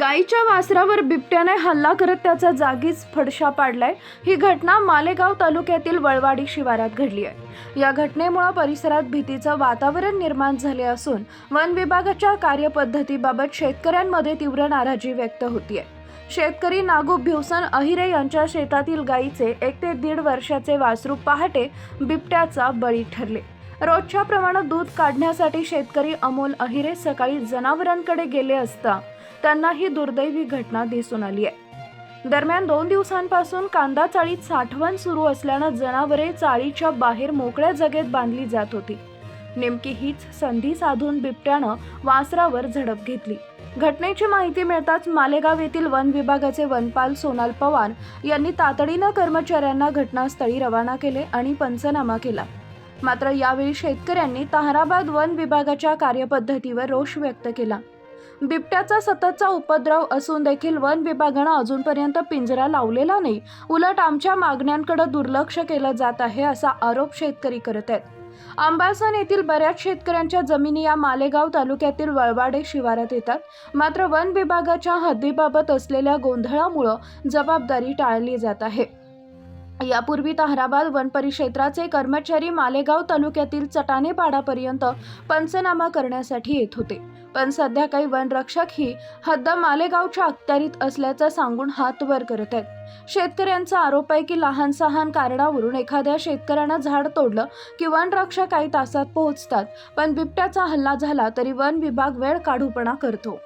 गायीच्या वासरावर बिबट्याने हल्ला करत त्याचा जागीच फडशा पाडलाय. ही घटना मालेगाव तालुक्यातील वळवाडी शिवारात घडली आहे. या घटनेमुळे परिसरात भीतीचं वातावरण निर्माण झाले असून वन विभागाच्या कार्यपद्धतीबाबत शेतकऱ्यांमध्ये तीव्र नाराजी व्यक्त होतीये. शेतकरी नागू भिवसन अहिरे यांच्या शेतातील गायीचे एक ते दीड वर्षाचे वासरू पहाटे बिबट्याचा बळी ठरले. रोजच्या प्रमाणात दूध काढण्यासाठी शेतकरी अमोल अहिरे सकाळी जनावरांकडे गेले असता त्यांना ही दुर्दैवी घटना दिसून आली आहे. दरम्यान दोन दिवसांपासून कांदा चाळीत साठवण सुरू असल्यानं जनावरे चाळीच्या बाहेर मोकळ्या जागेत बांधली जात होती. नेमकी हीच संधी साधून बिबट्यानं वासरावर झडप घेतली. घटनेची माहिती मिळताच मालेगाव येथील वन विभागाचे वनपाल सोनाल पवार यांनी तातडीनं कर्मचाऱ्यांना घटनास्थळी रवाना केले आणि पंचनामा केला. मात्र यावेळी शेतकऱ्यांनी ताहराबाद वन विभागाच्या कार्यपद्धतीवर रोष व्यक्त केला. बिबट्याचा सततचा उपद्रव असून देखील वन विभागानं अजूनपर्यंत पिंजरा लावलेला नाही. उलट आमच्या मागण्यांकडे दुर्लक्ष केलं जात आहे असा आरोप शेतकरी करत आहेत. अंबासन येथील बऱ्याच शेतकऱ्यांच्या जमिनी या मालेगाव तालुक्यातील वळवाडे शिवारात येतात. मात्र वन विभागाच्या हद्दीबाबत असलेल्या गोंधळामुळं जबाबदारी टाळली जात आहे. यापूर्वी ताहराबाद वन परिक्षेत्राचे कर्मचारी मालेगाव तालुक्यातील चटाणेपाडापर्यंत पंचनामा करण्यासाठी येत होते. पण सध्या काही वनरक्षक ही हद्द मालेगावच्या अखत्यारीत असल्याचं सांगून हात वर करत आहेत. शेतकऱ्यांचा आरोप आहे की लहान सहान कारणावरून एखाद्या शेतकऱ्यानं झाड तोडलं की वनरक्षक काही तासात पोहोचतात पण बिबट्याचा हल्ला झाला तरी वन विभाग वेळ काढूपणा करतो.